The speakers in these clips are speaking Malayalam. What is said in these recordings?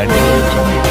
നമസ്കാരം.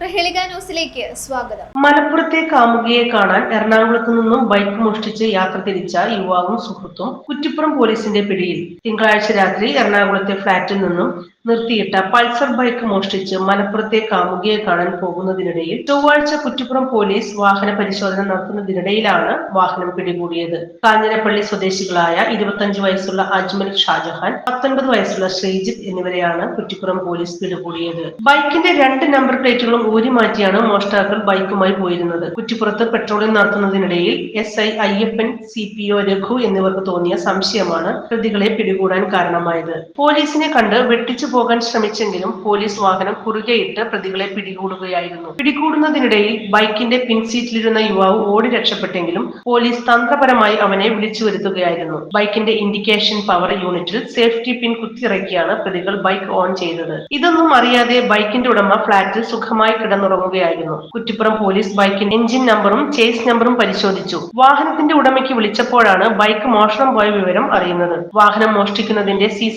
പ്രഹേളിക ന്യൂസിലേക്ക് സ്വാഗതം. മലപ്പുറത്തെ കാമുകിയെ കാണാൻ എറണാകുളത്ത് നിന്നും ബൈക്ക് മോഷ്ടിച്ച് യാത്ര തിരിച്ച യുവാവും സുഹൃത്തും കുറ്റിപ്പുറം പോലീസിന്റെ പിടിയിൽ. തിങ്കളാഴ്ച രാത്രി എറണാകുളത്തെ ഫ്ളാറ്റിൽ നിന്നും നിർത്തിയിട്ട പൾസർ ബൈക്ക് മോഷ്ടിച്ച് മലപ്പുറത്തെ കാമുകിയെ കാണാൻ പോകുന്നതിനിടയിൽ ചൊവ്വാഴ്ച കുറ്റിപ്പുറം പോലീസ് വാഹന പരിശോധന നടത്തുന്നതിനിടയിലാണ് വാഹനം പിടികൂടിയത്. കാഞ്ഞിരപ്പള്ളി സ്വദേശികളായ ഇരുപത്തഞ്ച് വയസ്സുള്ള അജ്മൽ ഷാജഹാൻ പത്തൊൻപത് വയസ്സുള്ള ശ്രീജിത്ത് എന്നിവരെയാണ് കുറ്റിപ്പുറം പോലീസ് പിടികൂടിയത്. ബൈക്കിന്റെ രണ്ട് നമ്പർ പ്ലേറ്റുകളും ഊരി മാറ്റിയാണ് മോഷ്ടാക്കൾ ബൈക്കുമായി പോയിരുന്നത്. കുറ്റിപ്പുറത്ത് patrolling നടത്തുന്നതിനിടയിൽ S I Ayyappan C P O Raghu എന്നിവർക്ക് തോന്നിയ സംശയമാണ് പ്രതികളെ പിടികൂടാൻ കാരണമായത്. പോലീസിനെ കണ്ട് വെട്ടിച്ചു പോകാൻ ശ്രമിച്ചെങ്കിലും പോലീസ് വാഹനം കുറുകെയിട്ട് പ്രതികളെ പിടികൂടുകയായിരുന്നു. പിടികൂടുന്നതിനിടയിൽ ബൈക്കിന്റെ പിൻസീറ്റിലിരുന്ന യുവാവ് ഓടി രക്ഷപ്പെട്ടെങ്കിലും പോലീസ് തന്ത്രപരമായി അവനെ വിളിച്ചു വരുത്തുകയായിരുന്നു. ബൈക്കിന്റെ ഇൻഡിക്കേഷൻ പവർ യൂണിറ്റിൽ സേഫ്റ്റി പിൻ കുത്തിയിറക്കിയാണ് പ്രതികൾ ബൈക്ക് ഓൺ ചെയ്തത്. ഇതൊന്നും അറിയാതെ ബൈക്കിന്റെ ഉടമ ഫ്ളാറ്റിൽ സുഖമായി കിടന്നുറങ്ങുകയായിരുന്നു. കുറ്റിപ്പുറം പോലീസ് ബൈക്കിന്റെ എഞ്ചിൻ നമ്പറും ചേസ് നമ്പറും പരിശോധിച്ചു. വാഹനത്തിന്റെ ഉടമയ്ക്ക് വിളിച്ചപ്പോഴാണ് ബൈക്ക് മോഷണം പോയ വിവരം അറിയുന്നത്. വാഹനം മോഷ്ടിക്കുന്നതിന്റെ സി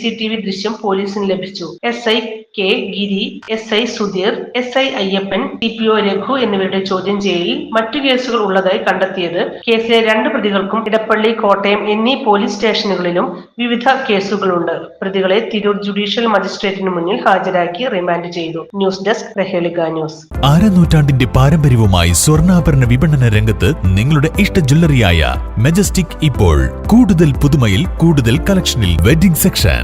ദൃശ്യം പോലീസിന് ലഭിച്ചു. S I K Giri S I Sudheer S I Ayyappan C P O Raghu എന്നിവരുടെ ചോദ്യം ചെയ്യലിൽ മറ്റു കേസുകൾ ഉള്ളതായി കണ്ടെത്തിയത് കേസിലെ രണ്ട് പ്രതികൾക്കും ഇടപ്പള്ളി കോട്ടയം എന്നീ പോലീസ് സ്റ്റേഷനുകളിലും വിവിധ കേസുകളുണ്ട്. പ്രതികളെ തിരൂർ ജുഡീഷ്യൽ മജിസ്ട്രേറ്റിന് മുന്നിൽ ഹാജരാക്കി റിമാൻഡ് ചെയ്തു. ന്യൂസ് ഡെസ്ക് റഹേളിക ന്യൂസ്. ആരനൂറ്റാണ്ടിന്റെ പാരമ്പര്യവുമായി സ്വർണാഭരണ വിപണന രംഗത്ത് നിങ്ങളുടെ ഇഷ്ട ജ്വല്ലറിയായ മെജസ്റ്റിക് ഇപ്പോൾ കൂടുതൽ പുതുമയിൽ കൂടുതൽ കളക്ഷനിൽ wedding section